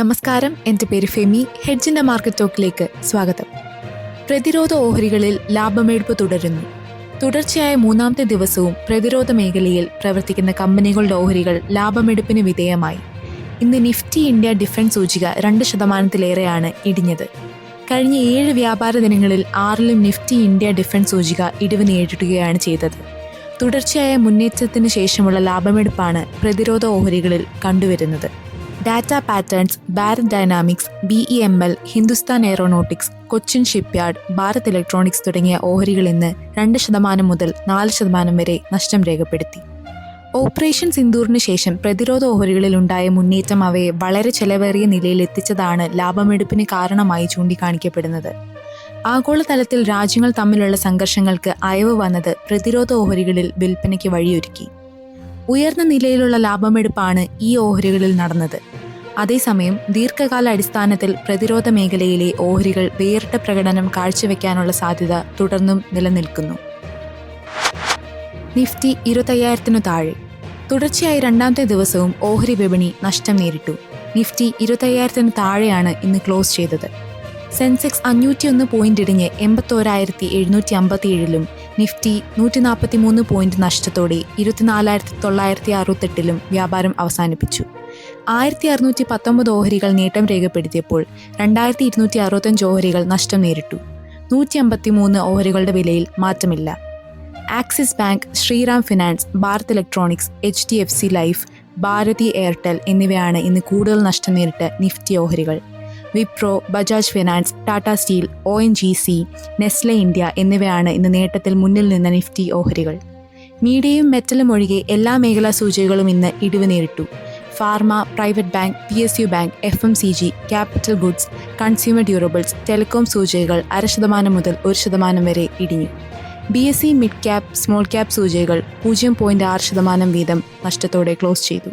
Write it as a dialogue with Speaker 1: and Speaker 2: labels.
Speaker 1: നമസ്കാരം. എന്റെ പേര് ഫെമി. ഹെഡ്ജിന്റെ മാർക്കറ്റ് ടോക്കിലേക്ക് സ്വാഗതം. പ്രതിരോധ ഓഹരികളിൽ ലാഭമെടുപ്പ് തുടരുന്നു. തുടർച്ചയായ മൂന്നാമത്തെ ദിവസവും പ്രതിരോധ മേഖലയിൽ പ്രവർത്തിക്കുന്ന കമ്പനികളുടെ ഓഹരികൾ ലാഭമെടുപ്പിന് വിധേയമായി. ഇന്ന് നിഫ്റ്റി ഇന്ത്യ ഡിഫൻസ് സൂചിക രണ്ട് ശതമാനത്തിലേറെയാണ് ഇടിഞ്ഞത്. കഴിഞ്ഞ ഏഴ് വ്യാപാര ദിനങ്ങളിൽ ആറിലും നിഫ്റ്റി ഇന്ത്യ ഡിഫൻസ് സൂചിക ഇടിവ് നേരിടുകയാണ് ചെയ്തത്. തുടർച്ചയായ മുന്നേറ്റത്തിന് ശേഷമുള്ള ലാഭമെടുപ്പാണ് പ്രതിരോധ ഓഹരികളിൽ കണ്ടുവരുന്നത്. Data patterns barren Dynamics B E M L Hindustan Aeronautics Cochin Shipyard Bharat Electronics തുടങ്ങിയ ഓഹരികൾ ഇന്ന് രണ്ട് ശതമാനം മുതൽ നാല് ശതമാനം വരെ നഷ്ടം രേഖപ്പെടുത്തി. ഓപ്പറേഷൻ സിന്ദൂറിന് ശേഷം പ്രതിരോധ ഓഹരികളിൽ ഉണ്ടായ മുന്നേറ്റം അവയെ വളരെ ചെലവേറിയ നിലയിൽ എത്തിച്ചതാണ് ലാഭമെടുപ്പിന് കാരണമായി ചൂണ്ടിക്കാണിക്കപ്പെടുന്നത്. ആഗോളതലത്തിൽ രാജ്യങ്ങൾ തമ്മിലുള്ള സംഘർഷങ്ങൾക്ക് അയവ് വന്നത് പ്രതിരോധ ഓഹരികളിൽ വിൽപ്പനയ്ക്ക് വഴിയൊരുക്കി. ഉയർന്ന നിലയിലുള്ള ലാഭമെടുപ്പാണ് ഈ ഓഹരികളിൽ നടന്നത്. അതേസമയം ദീർഘകാല അടിസ്ഥാനത്തിൽ പ്രതിരോധ മേഖലയിലെ ഓഹരികൾ വേറിട്ട പ്രകടനം കാഴ്ചവെക്കാനുള്ള സാധ്യത തുടർന്നും നിലനിൽക്കുന്നു. നിഫ്റ്റി ഇരുപത്തയ്യായിരത്തിനു താഴെ. തുടർച്ചയായി രണ്ടാമത്തെ ദിവസവും ഓഹരി വിപണി നഷ്ടം നേരിട്ടു. നിഫ്റ്റി ഇരുപത്തയ്യായിരത്തിന് താഴെയാണ് ഇന്ന് ക്ലോസ് ചെയ്തത്. സെൻസെക്സ് അഞ്ഞൂറ്റിയൊന്ന് പോയിന്റ് ഇടിഞ്ഞ് എൺപത്തോരായിരത്തി എഴുന്നൂറ്റി അമ്പത്തിയേഴിലും നിഫ്റ്റി നൂറ്റി നാൽപ്പത്തി മൂന്ന് പോയിന്റ് നഷ്ടത്തോടെ ഇരുപത്തിനാലായിരത്തി തൊള്ളായിരത്തി അറുപത്തെട്ടിലും വ്യാപാരം അവസാനിപ്പിച്ചു. ആയിരത്തി അറുന്നൂറ്റി പത്തൊമ്പത് ഓഹരികൾ നേട്ടം രേഖപ്പെടുത്തിയപ്പോൾ രണ്ടായിരത്തി ഇരുന്നൂറ്റി അറുപത്തഞ്ച് ഓഹരികൾ നഷ്ടം നേരിട്ടു. നൂറ്റി അമ്പത്തി മൂന്ന് ഓഹരികളുടെ വിലയിൽ മാറ്റമില്ല. Axis Bank Shriram Finance Bharat Electronics H D F C Life Bharti Airtel എന്നിവയാണ് ഇന്ന് കൂടുതൽ നഷ്ടം നേരിട്ട നിഫ്റ്റി ഓഹരികൾ. Wipro Bajaj Finance Tata Steel O N G C Nestle India എന്നിവയാണ് ഇന്ന് നേട്ടത്തിൽ മുന്നിൽ നിന്ന നിഫ്റ്റി ഓഹരികൾ. മീഡിയയും മെറ്റലും ഒഴികെ എല്ലാ മേഖലാ സൂചികകളും ഇന്ന് ഇടിവ് നേരിട്ടു. Pharma private bank P S U bank F M C G capital goods consumer durables telecom സൂചികകൾ അര ശതമാനം മുതൽ ഒരു ശതമാനം വരെ ഇടിഞ്ഞു. B S C mid cap small cap സൂചികകൾ പൂജ്യം പോയിന്റ് ആറ് ശതമാനം വീതം നഷ്ടത്തോടെ ക്ലോസ് ചെയ്തു.